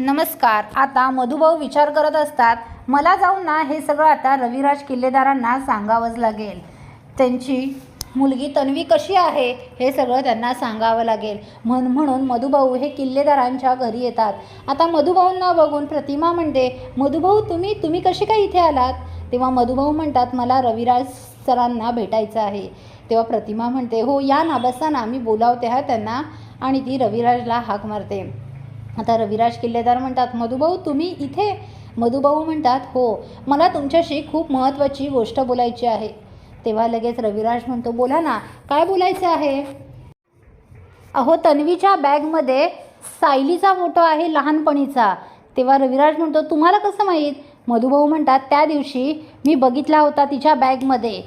नमस्कार. आता मधुभाऊ विचार करत असतात मला जाऊन ना हे सगळं आता रविराज किल्लेदारांना सांगावंच लागेल. त्यांची मुलगी तन्वी कशी आहे हे सगळं त्यांना सांगावं लागेल. म्हण म्हणून मधुभाऊ हे किल्लेदारांच्या घरी येतात. आता मधुभाऊंना बघून प्रतिमा म्हणते मधुभाऊ तुम्ही तुम्ही कशी काय इथे आलात? तेव्हा मधुभाऊ म्हणतात मला रविराज सरांना भेटायचं आहे. तेव्हा प्रतिमा म्हणते हो या ना बसा ना मी बोलावते हा त्यांना. आणि ती रविराजला हाक मारते. आता रविराज किल्लेदार म्हणतात मधुभाऊ तुम्ही इथे? मधुभाऊ म्हणतात हो मला तुमच्याशी खूप महत्त्वाची गोष्ट बोलायची आहे. तेव्हा लगेच रविराज म्हणतो बोला ना काय बोलायचं आहे? अहो तन्वीच्या बॅगमध्ये सायलीचा फोटो आहे लहानपणीचा. तेव्हा रविराज म्हणतो तुम्हाला कसं माहीत? मधुभाऊ म्हणतात त्या दिवशी मी बघितला होता तिच्या बॅगमध्ये.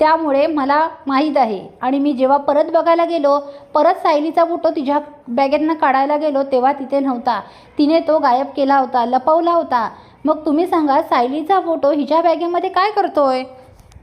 त्यामुळे मला माहीत आहे. आणि मी जेव्हा परत बघायला गेलो परत सायलीचा फोटो तिच्या बॅगेतनं काढायला गेलो तेव्हा तिथे नव्हता. तिने तो गायब केला होता लपवला होता. मग तुम्ही सांगा सायलीचा फोटो हिच्या बॅगेमध्ये काय करतोय?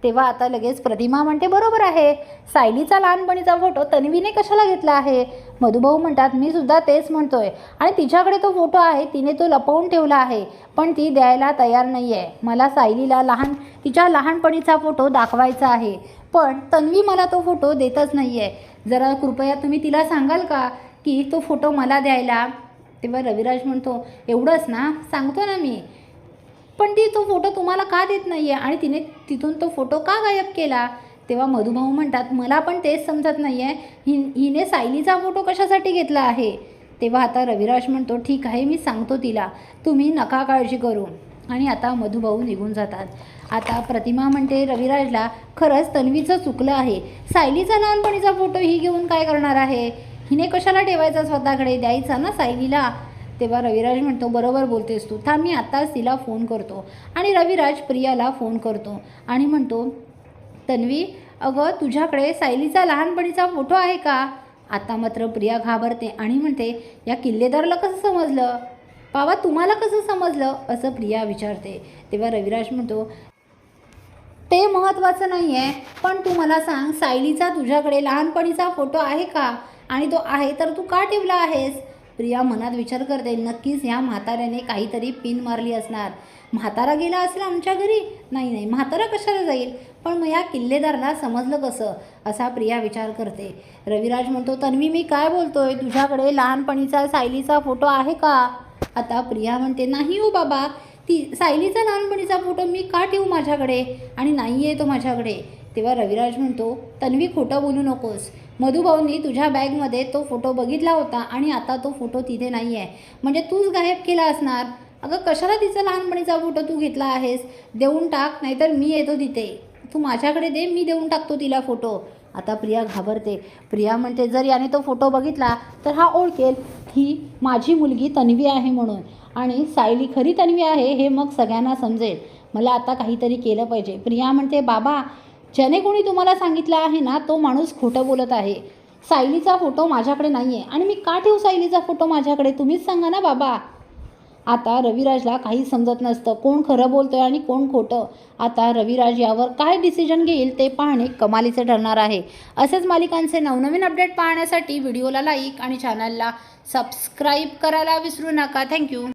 तेव्हा आता लगेच प्रतिमा म्हणते बरोबर आहे. सायलीचा लहानपणीचा फोटो तन्वीने कशाला घेतला आहे? मधुभाऊ म्हणतात मी सुद्धा तेच म्हणतोय. आणि तिच्याकडे तो फोटो आहे तिने तो लपवून ठेवला आहे. पण ती द्यायला तयार नाही आहे मला सायलीला लहान तिच्या लहानपणीचा फोटो दाखवायचा आहे. पण तन्वी मला तो फोटो देतच नाही आहे जरा कृपया तुम्ही तिला सांगाल का की तो फोटो मला द्यायला? तेव्हा रविराज म्हणतो एवढंच ना? सांगतो ना मी. पण ती तो फोटो तुम्हाला का देत नाही आहे आणि तिने तिथून तो फोटो का गायब केला? तेव्हा मधुभाऊ म्हणतात मला पण तेच समजत नाही आहे हि हिने सायलीचा फोटो कशासाठी घेतला आहे? तेव्हा आता रविराज म्हणतो ठीक आहे मी सांगतो तिला. तुम्ही नका काळजी करू. आणि आता मधुभाऊ निघून जातात. आता प्रतिमा म्हणते रविराजला खरंच तन्वीचं चुकलं आहे. सायलीचा लहानपणीचा फोटो ही घेऊन काय करणार आहे? हिने कशाला ठेवायचा स्वतःकडे? द्यायचा ना सायलीला? तेव्हा रविराज म्हणतो बरोबर बोलतेस तू. थांब मी आत्ताच तिला फोन करतो. आणि रविराज प्रियाला फोन करतो आणि म्हणतो तन्वी अगं तुझ्याकडे सायलीचा लहानपणीचा फोटो आहे का? आता मात्र प्रिया घाबरते आणि म्हणते या किल्लेदारला कसं समजलं? बाबा तुम्हाला कसं समजलं? असं प्रिया विचारते. तेव्हा रविराज म्हणतो ते महत्त्वाचं नाही आहे पण तू मला सांग सायलीचा तुझ्याकडे लहानपणीचा फोटो आहे का? आणि तो आहे तर तू का ठेवला आहेस? प्रिया मनात विचार करते नक्कीच ह्या म्हाताऱ्याने काहीतरी पिन मारली असणार. म्हातारा गेला असेल आमच्या घरी? नाही नाही म्हातारा कशाला जाईल? पण मग या किल्लेदारला समजलं कसं? असा प्रिया विचार करते. रविराज म्हणतो तन्वी मी काय बोलतोय? तुझ्याकडे लहानपणीचा सायलीचा फोटो आहे का? आता प्रिया म्हणते नाही हो बाबा. ती सायलीचा लहानपणीचा फोटो मी का ठेवू माझ्याकडे? आणि नाही आहे तो माझ्याकडे. तेव्हा रविराज म्हणतो तन्वी खोटं बोलू नकोस. मधुभाऊंनी तुझ्या बॅगमध्ये तो फोटो बघितला होता आणि आता तो फोटो तिथे नाही आहे म्हणजे तूच गायब केला असणार. अगं कशाला तिचा लहानपणीचा फोटो तू घेतला आहेस? देऊन टाक नाहीतर मी येतो तिथे. तू माझ्याकडे दे मी देऊन टाकतो तिला फोटो. आता प्रिया घाबरते. प्रिया म्हणते जर याने तो फोटो बघितला तर हा ओळखेल. ही माझी मुलगी तन्वी आहे म्हणून. आणि सायली खरी तन्वी आहे हे मग सगळ्यांना समजेल. मला आता काहीतरी केलं पाहिजे. प्रिया म्हणते बाबा ज्याने कोणी तुम्हाला सांगितलं आहे ना तो माणूस खोटं बोलत आहे. सायलीचा फोटो माझ्याकडे नाही आहे आणि मी का ठेवू सायलीचा फोटो माझ्याकडे? तुम्हीच सांगा ना बाबा. आता रविराजला काही समजत नसतं. कोण खरं बोलतोय आणि कोण खोटं? आता रविराज यावर काय डिसिजन घेईल ते पाहणे कमालीचे ठरणार आहे. असेच मालिकांचे नवनवीन अपडेट पाहण्यासाठी व्हिडिओला लाईक आणि चॅनलला सबस्क्राईब करायला विसरू नका. थँक्यू